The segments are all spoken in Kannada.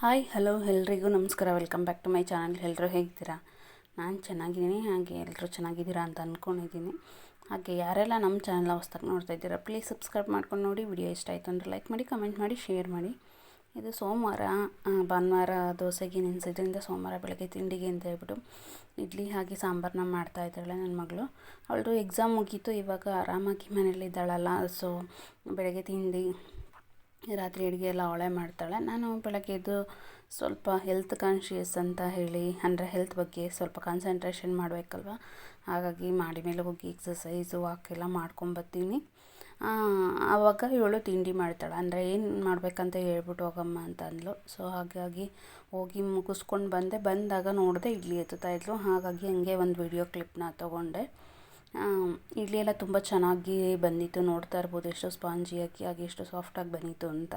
ಹಾಯ್, ಹಲೋ ಎಲ್ರಿಗೂ ನಮಸ್ಕಾರ. Welcome back to my channel ಎಲ್ಲರೂ ಹೇಗಿದ್ದೀರಾ? ನಾನು ಚೆನ್ನಾಗಿದ್ದೀನಿ. ಹಾಗೆ ಎಲ್ಲರೂ ಚೆನ್ನಾಗಿದ್ದೀರಾ ಅಂತ ಅಂದ್ಕೊಂಡಿದ್ದೀನಿ ಹಾಗೆ ಯಾರೆಲ್ಲ ನಮ್ಮ ಚಾನಲ್ ಹೊಸ್ದಾಗಿ ನೋಡ್ತಾ ಇದ್ದೀರಾ ಪ್ಲೀಸ್ ಸಬ್ಸ್ಕ್ರೈಬ್ ಮಾಡ್ಕೊಂಡು ನೋಡಿ. ವಿಡಿಯೋ ಇಷ್ಟ ಆಯಿತು ಅಂದರೆ ಲೈಕ್ ಮಾಡಿ ಕಮೆಂಟ್ ಮಾಡಿ ಶೇರ್ ಮಾಡಿ. ಇದು ಸೋಮವಾರ ಭಾನುವಾರ ದೋಸೆಗೆ ನೆನೆಸಿದ್ರಿಂದ ಸೋಮವಾರ ಬೆಳಗ್ಗೆ ತಿಂಡಿಗೆ ಅಂತ ಹೇಳ್ಬಿಟ್ಟು ಇಡ್ಲಿ ಹಾಗೆ ಸಾಂಬಾರನ್ನ ಮಾಡ್ತಾ ಇದ್ದಾಳೆ ನನ್ನ ಮಗಳು. ಅವಳು ಎಕ್ಸಾಮ್ ಮುಗೀತು. ಇವಾಗ ಆರಾಮಾಗಿ ಮನೇಲಿದ್ದಾಳಲ್ಲ ಸೊ ಬೆಳಗ್ಗೆ ತಿಂಡಿ ರಾತ್ರಿ ಅಡುಗೆ ಎಲ್ಲ ಅವಳೆ ಮಾಡ್ತಾಳೆ. ನಾನು ಬೆಳಗ್ಗೆ ಎದ್ದು ಸ್ವಲ್ಪ ಹೆಲ್ತ್ ಕಾನ್ಷಿಯಸ್ ಅಂತ ಹೇಳಿ, ಅಂದರೆ ಹೆಲ್ತ್ ಬಗ್ಗೆ ಸ್ವಲ್ಪ ಕಾನ್ಸಂಟ್ರೇಷನ್ ಮಾಡಬೇಕಲ್ವ? ಹಾಗಾಗಿ ಮಾಡಿ ಮೇಲೆ ಹೋಗಿ ಎಕ್ಸಸೈಸು ವಾಕ್ ಎಲ್ಲ ಮಾಡ್ಕೊಂಬರ್ತೀನಿ ಆವಾಗ ಇವಳು ತಿಂಡಿ ಮಾಡ್ತಾಳೆ. ಅಂದರೆ ಏನು ಮಾಡಬೇಕಂತ ಹೇಳ್ಬಿಟ್ಟು ಹೋಗಮ್ಮ ಅಂತ ಅಂದ್ಲು. ಸೊ ಹಾಗಾಗಿ ಹೋಗಿ ಮುಗಿಸ್ಕೊಂಡು ಬಂದೆ. ಬಂದಾಗ ನೋಡಿದೆ ಇಡ್ಲಿ ಎತ್ತುತ್ತಾ ಇದ್ಲು. ಹಾಗಾಗಿ ಹಂಗೆ ಒಂದು ವಿಡಿಯೋ ಕ್ಲಿಪ್ನ ತೊಗೊಂಡೆ. ಇಡ್ಲಿ ಎಲ್ಲ ತುಂಬ ಚೆನ್ನಾಗಿ ಬಂದಿತ್ತು. ನೋಡ್ತಾ ಇರ್ಬೋದು ಎಷ್ಟು ಸ್ಪಾಂಜಿಯಾಗಿ ಹಾಗೆ ಎಷ್ಟು ಸಾಫ್ಟಾಗಿ ಬಂದಿತ್ತು ಅಂತ.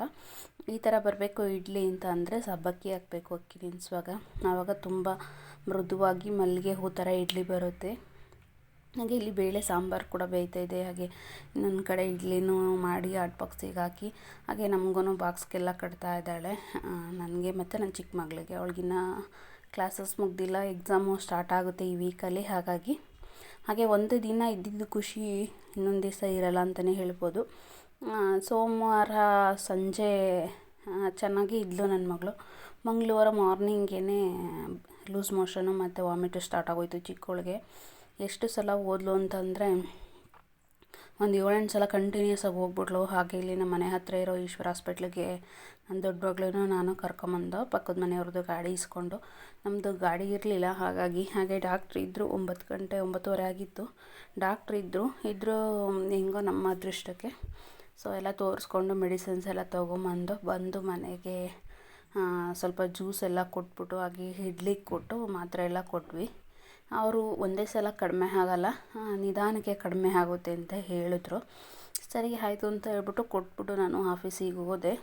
ಈ ಥರ ಬರಬೇಕು ಇಡ್ಲಿ ಅಂತ ಅಂದರೆ ಸಬ್ಬಕ್ಕಿ ಹಾಕಬೇಕು ಅಕ್ಕಿ ನೆನೆಸುವಾಗ ಆವಾಗ ತುಂಬ ಮೃದುವಾಗಿ ಮಲ್ಲಿಗೆ ಹೂ ಥರ ಇಡ್ಲಿ ಬರುತ್ತೆ. ಹಾಗೆ ಇಲ್ಲಿ ಬೇಳೆ ಸಾಂಬಾರು ಕೂಡ ಬೇಯ್ತಾ ಇದೆ. ಹಾಗೆ ಇನ್ನೊಂದು ಕಡೆ ಇಡ್ಲಿನೂ ಮಾಡಿ ಆಟ್ ಬಾಕ್ಸಿಗೆ ಹಾಕಿ, ಹಾಗೆ ನಮಗೂ ಬಾಕ್ಸ್ಗೆಲ್ಲ ಕಟ್ತಾ ಇದ್ದಾಳೆ. ನನಗೆ ಮತ್ತು ನನ್ನ ಚಿಕ್ಕ ಮಗಳಿಗೆ. ಅವಳಿಗಿನ್ನ ಕ್ಲಾಸಸ್ ಮುಗ್ದಿಲ್ಲ ಎಕ್ಸಾಮು ಸ್ಟಾರ್ಟ್ ಆಗುತ್ತೆ ಈ ವೀಕಲ್ಲಿ ಹಾಗಾಗಿ ಹಾಗೆ ಒಂದು ದಿನ ಇದ್ದಿದ್ದು ಖುಷಿ ಇನ್ನೊಂದು ದಿವಸ ಇರಲ್ಲ ಅಂತಲೇ ಹೇಳ್ಬೋದು. ಸೋಮವಾರ ಸಂಜೆ ಚೆನ್ನಾಗಿ ಇದ್ಲು ನನ್ನ ಮಗಳು. ಮಂಗಳವಾರ ಮಾರ್ನಿಂಗೇ ಲೂಸ್ ಮೋಷನು ಮತ್ತು ವಾಮಿಟು ಸ್ಟಾರ್ಟ್ ಆಗೋಯ್ತು ಚಿಕ್ಕವಳಿಗೆ ಎಷ್ಟು ಸಲ ಓದ್ಲು ಅಂತಂದರೆ ಒಂದು ಏಳೆಂಟು ಸಲ ಕಂಟಿನ್ಯೂಸ್ ಆಗಿ ಹೋಗ್ಬಿಟ್ಲು. ಹಾಗೆ ಇಲ್ಲಿ ನಮ್ಮ ಮನೆ ಹತ್ತಿರ ಇರೋ ಈಶ್ವರ ಹಾಸ್ಪಿಟ್ಲಿಗೆ ನನ್ನ ದೊಡ್ಡ ಮಗಳೂ ನಾನು ಕರ್ಕೊಂಬಂದು ಪಕ್ಕದ ಮನೆಯವ್ರದ್ದು ಗಾಡಿ ಇಸ್ಕೊಂಡು. ನಮ್ಮದು ಗಾಡಿ ಇರಲಿಲ್ಲ, ಹಾಗಾಗಿ ಹಾಗೆ ಡಾಕ್ಟ್ರ್ ಇದ್ದರು ಒಂಬತ್ತು ಗಂಟೆ ಒಂಬತ್ತುವರೆ ಆಗಿತ್ತು. ಡಾಕ್ಟ್ರ್ ಇದ್ದರು ಇದ್ದರೂ ಹೆಂಗೋ ನಮ್ಮ ಅದೃಷ್ಟಕ್ಕೆ. ಸೊ ಎಲ್ಲ ತೋರಿಸ್ಕೊಂಡು ಮೆಡಿಸಿನ್ಸ್ ಎಲ್ಲ ತೊಗೊಂಬಂದು ಬಂದು ಮನೆಗೆ ಸ್ವಲ್ಪ ಜ್ಯೂಸ್ ಎಲ್ಲ ಕೊಟ್ಬಿಟ್ಟು, ಹಾಗೆ ಇಡ್ಲಿಕ್ಕೆ ಕೊಟ್ಟು ಮಾತ್ರೆ ಎಲ್ಲ ಕೊಟ್ವಿ. ಅವರು ಒಂದೇ ಸಲ ಕಡಿಮೆ ಆಗಲ್ಲ ನಿಧಾನಕ್ಕೆ ಕಡಿಮೆ ಆಗುತ್ತೆ ಅಂತ ಹೇಳಿದ್ರು. ಸರಿ, ಆಯಿತು ಅಂತ ಹೇಳ್ಬಿಟ್ಟು ಕೊಟ್ಬಿಟ್ಟು ನಾನು ಆಫೀಸಿಗೆ ಹೋದೆ.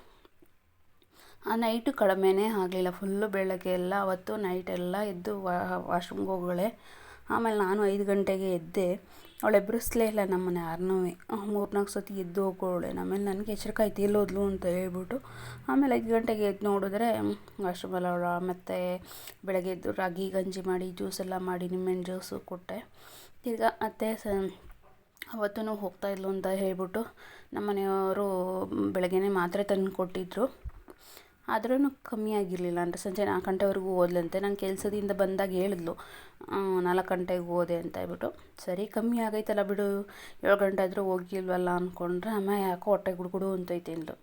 ಆ ನೈಟು ಕಡಿಮೆನೇ ಆಗಲಿಲ್ಲ. ಫುಲ್ಲು ಬೆಳಗ್ಗೆ ಎಲ್ಲ, ಅವತ್ತು ನೈಟ್ ಎಲ್ಲ ಎದ್ದು ವಾಶ್ರೂಮ್ಗೆ ಹೋಗಳೆ ಆಮೇಲೆ ನಾನು ಐದು ಗಂಟೆಗೆ ಎದ್ದೆ. ಅವಳು ಎಬ್ಬಿಸ್ಲೇ ಇಲ್ಲ ನಮ್ಮನೆ ಯಾರನ್ನೂ ಮೂರ್ನಾಲ್ಕು ಸತಿ ಎದ್ದು ಹೋಗೋಳೆ ಆಮೇಲೆ ನನಗೆ ಎಚ್ಚರಿಕೆ ಆಯ್ತು ಎಲ್ಲೋದ್ಲು ಅಂತ ಹೇಳ್ಬಿಟ್ಟು. ಆಮೇಲೆ ಐದು ಗಂಟೆಗೆ ಎದ್ದು ನೋಡಿದ್ರೆ ವಾಶ್ರೂಮಲ್ಲಿ ಅವಳು. ಮತ್ತು ಬೆಳಗ್ಗೆ ಎದ್ದು ರಾಗಿ ಗಂಜಿ ಮಾಡಿ, ಜ್ಯೂಸ್ ಎಲ್ಲ ಮಾಡಿ ನಿಂಬೆಹಣ್ಣು ಜ್ಯೂಸು ಕೊಟ್ಟೆ. ಈಗ ಮತ್ತೆ ಸ ಅವತ್ತೂ ಹೋಗ್ತಾ ಇದ್ಲು ಅಂತ ಹೇಳ್ಬಿಟ್ಟು ನಮ್ಮ ಮನೆಯವರು ಬೆಳಗ್ಗೆನೇ ಮಾತ್ರೆ ತಂದು ಕೊಟ್ಟಿದ್ದರು ಆದ್ರೂ ಕಮ್ಮಿ ಆಗಿರಲಿಲ್ಲ. ಅಂದರೆ ಸಂಜೆ ನಾಲ್ಕು ಗಂಟೆವರೆಗೂ ಓದ್ಲಂತೆ ನಾನು ಕೆಲಸದಿಂದ ಬಂದಾಗ ಹೇಳಿದ್ಲು. ನಾಲ್ಕು ಗಂಟೆಗೆ ಓದೆ ಅಂತ ಹೇಳ್ಬಿಟ್ಟು. ಸರಿ, ಕಮ್ಮಿ ಆಗೈತಲ್ಲ ಬಿಡು. ಏಳು ಗಂಟೆ ಆದರೂ ಹೋಗಿಲ್ವಲ್ಲ ಅಂದ್ಕೊಂಡ್ರೆ ಅಮ್ಮ ಯಾಕೋ ಹೊಟ್ಟೆ ಗುಡುಗುಡು ಅಂತೈತೆ ಅಂದ್ಲು.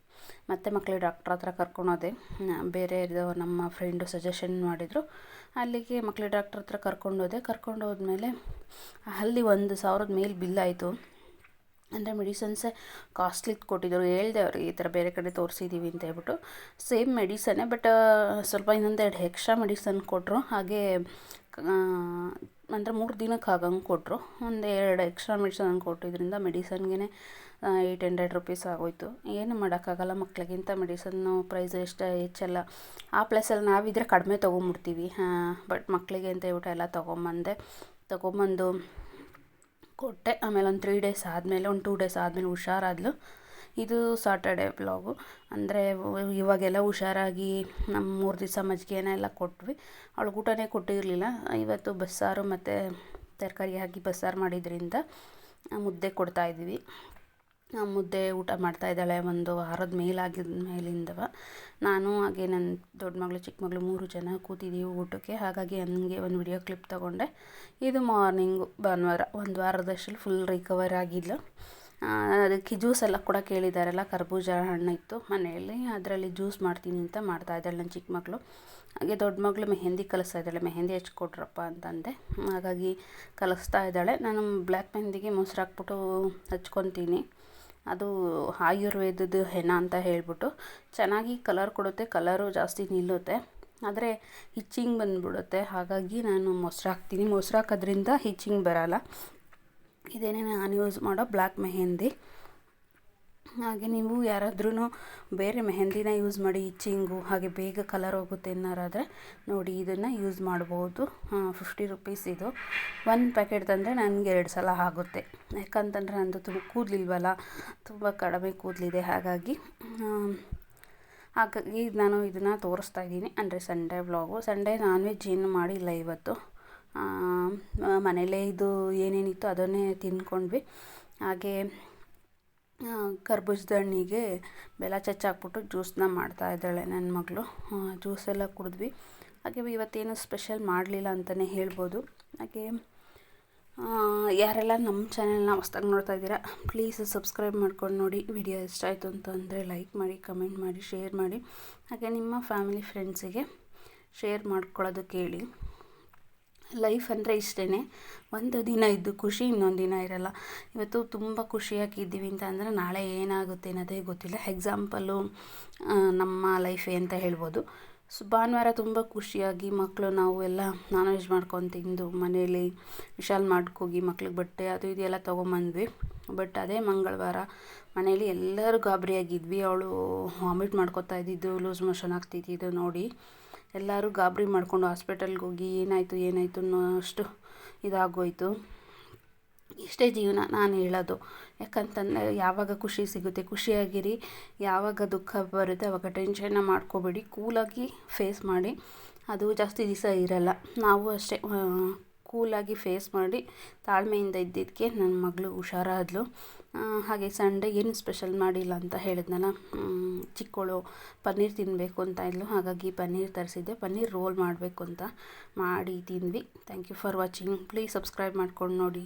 ಮತ್ತೆ ಮಕ್ಕಳಿಗೆ ಡಾಕ್ಟ್ರ್ ಹತ್ರ ಕರ್ಕೊಂಡೋದೆ ಬೇರೆ ನಮ್ಮ ಫ್ರೆಂಡು ಸಜೆಷನ್ ಮಾಡಿದರು. ಅಲ್ಲಿಗೆ ಮಕ್ಕಳಿಗೆ ಡಾಕ್ಟ್ರ್ ಹತ್ರ ಕರ್ಕೊಂಡೋದೆ ಕರ್ಕೊಂಡು ಹೋದ್ಮೇಲೆ ಅಲ್ಲಿ ಒಂದು ಸಾವಿರದ ಮೇಲೆ ಬಿಲ್ ಆಯಿತು. ಅಂದರೆ ಮೆಡಿಸನ್ಸೇ ಕಾಸ್ಟ್ಲಿ ಕೊಟ್ಟಿದ್ದರು. ಹೇಳ್ದೆ ಅವ್ರಿಗೆ, ಈ ಥರ ಬೇರೆ ಕಡೆ ತೋರಿಸಿದ್ದೀವಿ ಅಂತ ಹೇಳ್ಬಿಟ್ಟು ಸೇಮ್ ಮೆಡಿಸನ್ನೇ, ಬಟ್ ಸ್ವಲ್ಪ ಇನ್ನೊಂದೆರಡು ಎಕ್ಸ್ಟ್ರಾ ಮೆಡಿಸನ್ ಕೊಟ್ಟರು. ಹಾಗೆ ಅಂದರೆ ಮೂರು ದಿನಕ್ಕೆ ಆಗಂಗೆ ಕೊಟ್ಟರು. ಒಂದು ಎರಡು ಎಕ್ಸ್ಟ್ರಾ ಮೆಡಿಸನ್ ಕೊಟ್ಟಿದ್ದರಿಂದ ಮೆಡಿಸನ್ಗೆ ಏಯ್ಟ್ ಹಂಡ್ರೆಡ್ ರುಪೀಸ್ ಆಗೋಯ್ತು. ಏನು ಮಾಡೋಕ್ಕಾಗಲ್ಲ ಮಕ್ಕಳಿಗಿಂತ ಮೆಡಿಸನ್ನು ಪ್ರೈಸ್ ಎಷ್ಟು ಹೆಚ್ಚಲ್ಲ. ಆ ಪ್ಲೇಸಲ್ಲಿ ನಾವಿದ್ರೆ ಕಡಿಮೆ ತೊಗೊಂಬಿಡ್ತೀವಿ. ಬಟ್ ಮಕ್ಕಳಿಗೆ ಅಂತ ಹೇಳ್ಬಿಟ್ಟು ಎಲ್ಲ ತೊಗೊಂಬಂದೆ. ತೊಗೊಂಬಂದು ಕೊಟ್ಟೆ. ಆಮೇಲೆ ಒಂದು ತ್ರೀ ಡೇಸ್ ಆದಮೇಲೆ, ಒಂದು ಟೂ ಡೇಸ್ ಆದಮೇಲೆ ಹುಷಾರಾದ್ಲು. ಇದು ಸಾಟರ್ಡೆ ಬ್ಲಾಗು ಅಂದರೆ ಇವಾಗೆಲ್ಲ ಹುಷಾರಾಗಿ ನಮ್ಮ ಮೂರು ದಿವಸ ಮಜ್ಜಿಗೆನ ಎಲ್ಲ ಕೊಟ್ವಿ. ಅವಳು ಊಟನೇ ಕೊಟ್ಟಿರಲಿಲ್ಲ. ಇವತ್ತು ಬಸ್ಸಾರು ಮತ್ತು ತರಕಾರಿ ಹಾಕಿ ಬಸ್ಸಾರು ಮಾಡಿದ್ರಿಂದ ಮುದ್ದೆ ಕೊಡ್ತಾಯಿದ್ವಿ ಮುದ್ದೆ ಊಟ ಮಾಡ್ತಾ ಇದ್ದಾಳೆ ಒಂದು ವಾರದ ಮೇಲಾಗಿದ್ದ ಮೇಲಿಂದವ. ನಾನು ಹಾಗೆ ನನ್ನ ದೊಡ್ಡ ಮಗಳು, ಚಿಕ್ಕ ಮಗಳು ಮೂರು ಜನ ಕೂತಿದ್ದೀವಿ ಊಟಕ್ಕೆ. ಹಾಗಾಗಿ ನನಗೆ ಒಂದು ವಿಡಿಯೋ ಕ್ಲಿಪ್ ತೊಗೊಂಡೆ. ಇದು ಮಾರ್ನಿಂಗು ಭಾನುವಾರ. ಒಂದು ವಾರದಷ್ಟು ಫುಲ್ ರಿಕವರ್ ಆಗಿದ್ಲು. ಅದಕ್ಕೆ ಜ್ಯೂಸ್ ಎಲ್ಲ ಕೂಡ ಕೇಳಿದಾರಲ್ಲ, ಕರ್ಬೂಜ ಹಣ್ಣು ಇತ್ತು ಮನೆಯಲ್ಲಿ. ಅದರಲ್ಲಿ ಜ್ಯೂಸ್ ಮಾಡ್ತೀನಿ ಅಂತ ಮಾಡ್ತಾ ಇದ್ದಾಳೆ ನನ್ನ ಚಿಕ್ಕ ಮಗಳು. ಹಾಗೆ ದೊಡ್ಡ ಮಗಳು ಮೆಹೆಂದಿ ಕಲಿಸ್ತಾ ಇದ್ದಾಳೆ. ಮೆಹಂದಿ ಹಚ್ಕೊಟ್ರಪ್ಪ ಅಂತಂದೆ. ಹಾಗಾಗಿ ಕಲಿಸ್ತಾ ಇದ್ದಾಳೆ. ನಾನು ಬ್ಲ್ಯಾಕ್ ಮೆಹೆಂದಿಗೆ ಮೊಸರು ಹಾಕ್ಬಿಟ್ಟು ಹಚ್ಕೊತೀನಿ. ಅದು ಆಯುರ್ವೇದದ ಹೆಣ ಅಂತ ಹೇಳ್ಬಿಟ್ಟು ಚೆನ್ನಾಗಿ ಕಲರ್ ಕೊಡುತ್ತೆ ಕಲರು ಜಾಸ್ತಿ ನಿಲ್ಲುತ್ತೆ. ಆದರೆ ಹಿಚ್ಚಿಂಗ್ ಬಂದುಬಿಡುತ್ತೆ. ಹಾಗಾಗಿ ನಾನು ಮೊಸರು ಹಾಕ್ತೀನಿ. ಮೊಸರು ಹಾಕೋದ್ರಿಂದ ಹಿಚ್ಚಿಂಗ್ ಬರಲ್ಲ. ಇದೇನೇ ನಾನು ಯೂಸ್ ಮಾಡೋ ಬ್ಲ್ಯಾಕ್ ಮೆಹಂದಿ ಹಾಗೆ ನೀವು ಯಾರಾದ್ರೂ ಬೇರೆ ಮೆಹೆಂದಿನ ಯೂಸ್ ಮಾಡಿ ಇಚ್ಚಿಂಗು ಹಾಗೆ ಬೇಗ ಕಲರ್ ಹೋಗುತ್ತೆ ಏನಾರಾದರೆ ನೋಡಿ ಇದನ್ನು ಯೂಸ್ ಮಾಡ್ಬೋದು. ಫಿಫ್ಟಿ ರುಪೀಸ್ ಇದು. ಒನ್ ಪ್ಯಾಕೆಟ್ ತಂದರೆ ನನಗೆ ಎರಡು ಸಲ ಆಗುತ್ತೆ. ಯಾಕಂತಂದರೆ ನಂದು ತುಂಬ ಕೂದಲಿಲ್ವಲ್ಲ, ತುಂಬ ಕಡಿಮೆ ಕೂದಲಿದೆ. ಹಾಗಾಗಿ ಹಾಗಾಗಿ ನಾನು ಇದನ್ನು ತೋರಿಸ್ತಾ ಇದ್ದೀನಿ. ಅಂದರೆ Sunday vlog Sunday non veg ಏನು ಮಾಡಿಲ್ಲ ಇವತ್ತು. ಮನೇಲೇ ಇದು ಏನೇನಿತ್ತು ಅದನ್ನೇ ತಿಂದ್ಕೊಂಡ್ವಿ. ಹಾಗೆ ಕರ್ಬೂಜದ ಹಣ್ಣಿಗೆ ಬೆಲ್ಲ ಚಚ್ಚಾಕ್ಬಿಟ್ಟು ಜ್ಯೂಸನ್ನ ಮಾಡ್ತಾಯಿದ್ದಾಳೆ ನನ್ನ ಮಗಳು. ಜ್ಯೂಸ್ ಎಲ್ಲ ಕುಡಿದ್ವಿ. ಹಾಗೆ ಇವತ್ತೇನು ಸ್ಪೆಷಲ್ ಮಾಡಲಿಲ್ಲ ಅಂತಲೇ ಹೇಳ್ಬೋದು. ಹಾಗೆ ಯಾರೆಲ್ಲ ನಮ್ಮ ಚಾನೆಲ್ನ ಹೊಸ್ದಾಗಿ ನೋಡ್ತಾ ಇದ್ದೀರಾ ಪ್ಲೀಸ್ ಸಬ್ಸ್ಕ್ರೈಬ್ ಮಾಡ್ಕೊಂಡು ನೋಡಿ. ವಿಡಿಯೋ ಇಷ್ಟ ಆಯಿತು ಅಂತಂದರೆ ಲೈಕ್ ಮಾಡಿ ಕಮೆಂಟ್ ಮಾಡಿ ಶೇರ್ ಮಾಡಿ. ಹಾಗೆ ನಿಮ್ಮ ಫ್ಯಾಮಿಲಿ ಫ್ರೆಂಡ್ಸಿಗೆ ಶೇರ್ ಮಾಡ್ಕೊಳ್ಳೋದು ಹೇಳಿ ಲೈಫ್ ಅಂದರೆ ಇಷ್ಟೇ ಒಂದು ದಿನ ಇದ್ದು ಖುಷಿ, ಇನ್ನೊಂದು ದಿನ ಇರಲ್ಲ. ಇವತ್ತು ತುಂಬ ಖುಷಿಯಾಗಿದ್ದೀವಿ ಅಂತ ಅಂದರೆ ನಾಳೆ ಏನಾಗುತ್ತೆ ಅನ್ನೋದೇ ಗೊತ್ತಿಲ್ಲ. ಎಕ್ಸಾಂಪಲು ನಮ್ಮ ಲೈಫೇ ಅಂತ ಹೇಳ್ಬೋದು. ಸೊ, ಭಾನುವಾರ ತುಂಬ ಖುಷಿಯಾಗಿ ಮಕ್ಕಳು ನಾವು ಎಲ್ಲ ನಾನ್ ವೆಜ್ ಮಾಡ್ಕೊಂಡು ತಿಂದು ಮನೆಯಲ್ಲಿ ವಿಶಾಲ್ ಮಾಡ್ಕೋಗಿ ಮಕ್ಳಿಗೆ ಬಟ್ಟೆ ಅದು ಇದೆಲ್ಲ ತೊಗೊಂಬಂದ್ವಿ. ಬಟ್ ಅದೇ ಮಂಗಳವಾರ ಮನೆಯಲ್ಲಿ ಎಲ್ಲರೂ ಗಾಬರಿಯಾಗಿದ್ವಿ. ಅವಳು ವಾಮಿಟ್ ಮಾಡ್ಕೋತಾ ಇದ್ದಿದ್ದು ಲೂಸ್ ಮೋಷನ್ ಆಗ್ತಿದ್ದಿದ್ದು ನೋಡಿ. ಎಲ್ಲರೂ ಗಾಬರಿ ಮಾಡಿಕೊಂಡು ಹಾಸ್ಪಿಟಲ್ಗೆ ಹೋಗಿ ಏನಾಯಿತು ಏನಾಯಿತು ಅನ್ನೋ ಅಷ್ಟು ಇದಾಗೋಯಿತು. ಇಷ್ಟೇ ಜೀವನ ನಾನು ಹೇಳೋದು. ಯಾಕಂತಂದರೆ ಯಾವಾಗ ಖುಷಿ ಸಿಗುತ್ತೆ, ಖುಷಿಯಾಗಿರಿ. ಯಾವಾಗ ದುಃಖ ಬರುತ್ತೆ ಅವಾಗ ಟೆನ್ಷನ್ನ ಮಾಡ್ಕೋಬೇಡಿ. ಕೂಲಾಗಿ ಫೇಸ್ ಮಾಡಿ. ಅದು ಜಾಸ್ತಿ ದಿವಸ ಇರಲ್ಲ. ನಾವು ಅಷ್ಟೇ ಕೂಲಾಗಿ ಫೇಸ್ ಮಾಡಿ ತಾಳ್ಮೆಯಿಂದ ಇದ್ದಿದ್ದಕ್ಕೆ ನನ್ನ ಮಗಳು ಹುಷಾರಾದ್ಲು. ಹಾಗೆ ಸಂಡೇ ಏನು ಸ್ಪೆಷಲ್ ಮಾಡಿಲ್ಲ ಅಂತ ಹೇಳಿದ್ನಲ್ಲ ಚಿಕ್ಕವಳು ಪನ್ನೀರ್ ತಿನ್ನಬೇಕು ಅಂತ ಇದ್ಲು. ಹಾಗಾಗಿ ಪನ್ನೀರ್ ತರಿಸಿದ್ದೆ. ಪನ್ನೀರ್ ರೋಲ್ ಮಾಡಬೇಕು ಅಂತ ಮಾಡಿ ತಿಂದ್ವಿ. Thank you for watching please subscribe ಮಾಡ್ಕೊಂಡು ನೋಡಿ.